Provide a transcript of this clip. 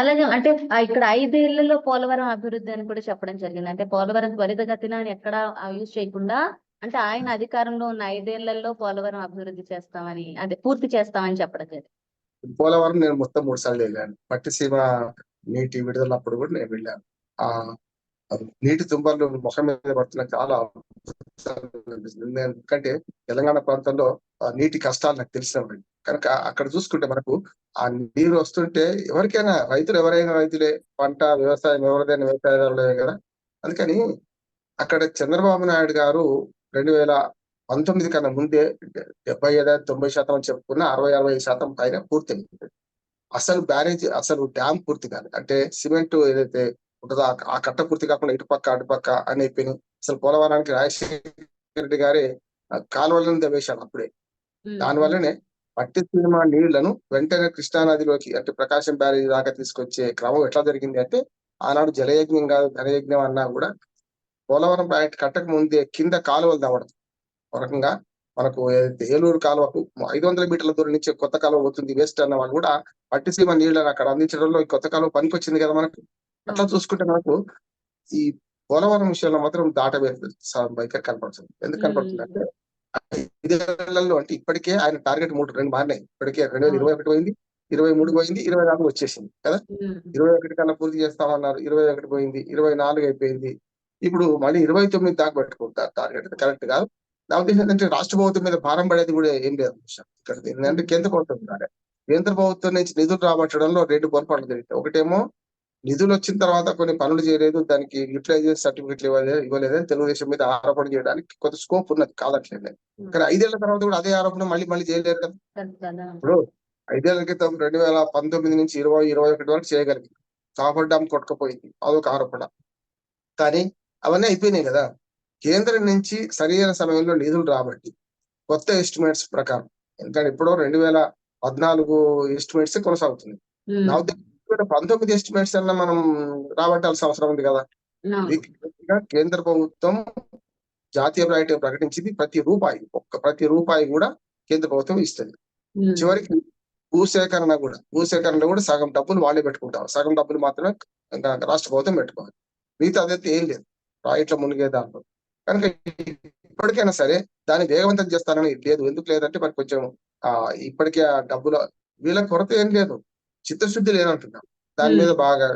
అలాగే అంటే ఇక్కడ ఐదేళ్ళలో పోలవరం అభివృద్ధి అని కూడా చెప్పడం జరిగింది. అంటే పోలవరం త్వరితగతిన ఎక్కడ యూజ్ చేయకుండా అంటే ఆయన అధికారంలో ఉన్న ఐదేళ్ళలో పోలవరం అభివృద్ధి చేస్తామని అదే పూర్తి చేస్తామని చెప్పడం జరిగింది. పోలవరం నేను మొత్తం మూడు సార్లు వెళ్ళాను. పట్టిసీమ నీటి విడుదల అప్పుడు కూడా నేను వెళ్ళాను. ఆ నీటి తుంపర్లు ముఖం మీద పడుతున్న చాలా అనిపిస్తుంది. ఎందుకంటే తెలంగాణ ప్రాంతంలో నీటి కష్టాలు నాకు తెలిసినవి కనుక అక్కడ చూసుకుంటే మనకు ఆ నీరు వస్తుంటే ఎవరికైనా రైతులు ఎవరైనా రైతులే పంట వ్యవసాయం ఎవరిదైనా వ్యవసాయదారులే కదా. అందుకని అక్కడ చంద్రబాబు నాయుడు గారు రెండు వేల పంతొమ్మిది కన్నా ముందే డెబ్బై ఐదు తొంభై శాతం అని చెప్పుకున్న అరవై అరవై శాతం పైన పూర్తి అసలు బ్యారేజ్ అసలు డ్యామ్ పూర్తి కాదు అంటే సిమెంట్ ఏదైతే ఉంటుందో ఆ- కట్ట పూర్తి కాకుండా ఇటు పక్క అటు పక్క అని అయిపోయినాయి. అసలు పోలవరానికి రాజశేఖర రెడ్డి గారే కాలువలను దవేశాడు అప్పుడే. దాని వల్లనే పట్టి సినిమా నీళ్ళను వెంటనే కృష్ణా నదిలోకి అంటే ప్రకాశం బ్యారేజ్ దాకా తీసుకొచ్చే క్రమం ఎట్లా జరిగింది అంటే ఆనాడు జలయజ్ఞం కాదు ధనయజ్ఞం అన్నా కూడా పోలవరం ప్రాజెక్ట్ కట్టక ముందే కింద కాలువలు తవ్వడం. ఒక రకంగా మనకు ఏలూరు కాలువకు ఐదు వందల మీటర్ల దూరం నుంచి కొత్త కాలువ పోతుంది వేస్ట్ అన్న వాళ్ళు కూడా పట్టిసీమ నీళ్ళని అక్కడ అందించడంలో ఈ కొత్త కాలువ పనికొచ్చింది కదా మనకు. అట్లా చూసుకుంటే మనకు ఈ పోలవరం విషయంలో మాత్రం దాటవేరు వైఖరి కనపడుతుంది. ఎందుకు కనపడుతుంది అంటే ఐదేళ్ళలో అంటే ఇప్పటికే ఆయన టార్గెట్ మూడు రెండు మారినాయి. ఇప్పటికే రెండు వేల ఇరవై ఒకటి పోయింది ఇరవై మూడు పోయింది ఇరవై నాలుగు వచ్చేసింది కదా? ఇరవై ఒకటి కన్నా పూర్తి చేస్తామన్నారు ఇరవై ఒకటి పోయింది ఇరవై నాలుగు అయిపోయింది. ఇప్పుడు మళ్ళీ ఇరవై తొమ్మిది దాకా పెట్టుకుంటారు టార్గెట్ కరెక్ట్ కాదు. నా ఉద్దేశం ఏంటంటే రాష్ట్ర ప్రభుత్వం మీద భారం పడేది కూడా ఏం లేదు ఇక్కడ ఏంటంటే కేంద్ర ప్రభుత్వం కాదు. కేంద్ర ప్రభుత్వం నుంచి నిధులు రాబట్టడంలో రెండు పొరపాట్లు జరిగాయి ఒకటేమో నిధులు వచ్చిన తర్వాత కొన్ని పనులు చేయలేదు దానికి యూటిలైజేషన్ సర్టిఫికెట్లు ఇవ్వలేదు ఇవ్వలేదని తెలుగుదేశం మీద ఆరోపణ చేయడానికి కొంత స్కోప్ ఉన్నది కాదట్లేదు కానీ ఐదేళ్ళ తర్వాత కూడా అదే ఆరోపణ మళ్ళీ మళ్ళీ చేయలేరు కదా. ఇప్పుడు ఐదేళ్ళ క్రితం రెండు వేల పంతొమ్మిది నుంచి ఇరవై ఇరవై ఒకటి వరకు చేయగలిగింది. కాపర్ డ్యామ్ కొట్టుకుపోయింది అదొక ఆరోపణ. కానీ అవన్నీ అయిపోయినాయి కదా. కేంద్రం నుంచి సరైన సమయంలో నిధులు రాబట్టి కొత్త ఎస్టిమేట్స్ ప్రకారం ఎందుకంటే ఇప్పుడు రెండు వేల పద్నాలుగు ఎస్టిమేట్స్ కొనసాగుతుంది నా ఉద్దేశం పంతొమ్మిది ఎస్టిమేట్స్ అన్న మనం రాబట్టాల్సిన అవసరం ఉంది కదా. కేంద్ర ప్రభుత్వం జాతీయ ప్రాజెక్టు ప్రకటించింది. ప్రతి రూపాయి ఒక్క ప్రతి రూపాయి కూడా కేంద్ర ప్రభుత్వం ఇస్తుంది. చివరికి భూసేకరణ కూడా భూసేకరణ కూడా సగం డబ్బులు వాళ్ళే పెట్టుకుంటారు. సగం డబ్బులు మాత్రమే రాష్ట్ర ప్రభుత్వం పెట్టుకోవాలి. మిగతా అదైతే ఏం లేదు. ప్రాజెక్టుల మునిగే దాంట్లో కనుక ఇప్పటికైనా సరే దాన్ని వేగవంతం చేస్తానని లేదు. ఎందుకు లేదంటే మరి కొంచెం ఆ ఇప్పటికే ఆ డబ్బుల వీళ్ళ కొరత ఏం లేదు. చిత్తశుద్ధి లేదంటున్నాం. దాని మీద బాగా